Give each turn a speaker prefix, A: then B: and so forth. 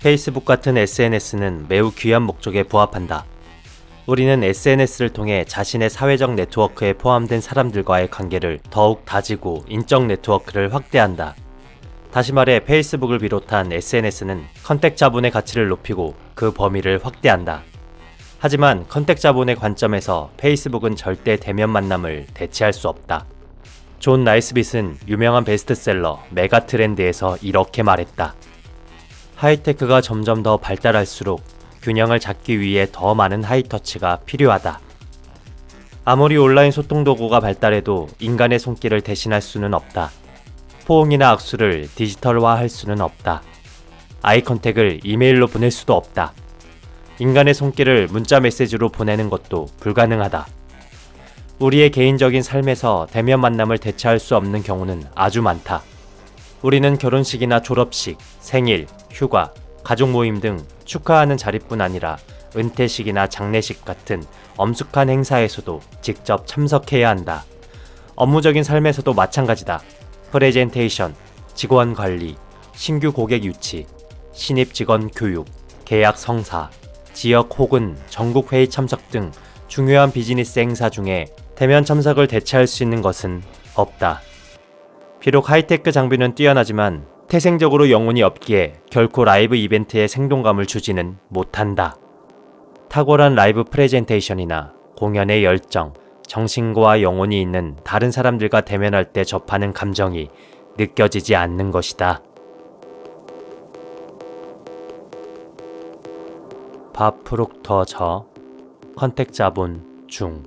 A: 페이스북 같은 SNS는 매우 귀한 목적에 부합한다. 우리는 SNS를 통해 자신의 사회적 네트워크에 포함된 사람들과의 관계를 더욱 다지고 인적 네트워크를 확대한다. 다시 말해 페이스북을 비롯한 SNS는 컨택 자본의 가치를 높이고 그 범위를 확대한다. 하지만 컨택 자본의 관점에서 페이스북은 절대 대면 만남을 대체할 수 없다. 존 나이스빗은 유명한 베스트셀러 메가 트렌드에서 이렇게 말했다. 하이테크가 점점 더 발달할수록 균형을 잡기 위해 더 많은 하이터치가 필요하다. 아무리 온라인 소통 도구가 발달해도 인간의 손길을 대신할 수는 없다. 포옹이나 악수를 디지털화할 수는 없다. 아이 컨택을 이메일로 보낼 수도 없다. 인간의 손길을 문자 메시지로 보내는 것도 불가능하다. 우리의 개인적인 삶에서 대면 만남을 대체할 수 없는 경우는 아주 많다. 우리는 결혼식이나 졸업식, 생일, 휴가, 가족 모임 등 축하하는 자리뿐 아니라 은퇴식이나 장례식 같은 엄숙한 행사에서도 직접 참석해야 한다. 업무적인 삶에서도 마찬가지다. 프레젠테이션, 직원 관리, 신규 고객 유치, 신입 직원 교육, 계약 성사, 지역 혹은 전국 회의 참석 등 중요한 비즈니스 행사 중에 대면 참석을 대체할 수 있는 것은 없다. 비록 하이테크 장비는 뛰어나지만 태생적으로 영혼이 없기에 결코 라이브 이벤트의 생동감을 주지는 못한다. 탁월한 라이브 프레젠테이션이나 공연의 열정, 정신과 영혼이 있는 다른 사람들과 대면할 때 접하는 감정이 느껴지지 않는 것이다. 밥 프록터 저 컨택 자본 중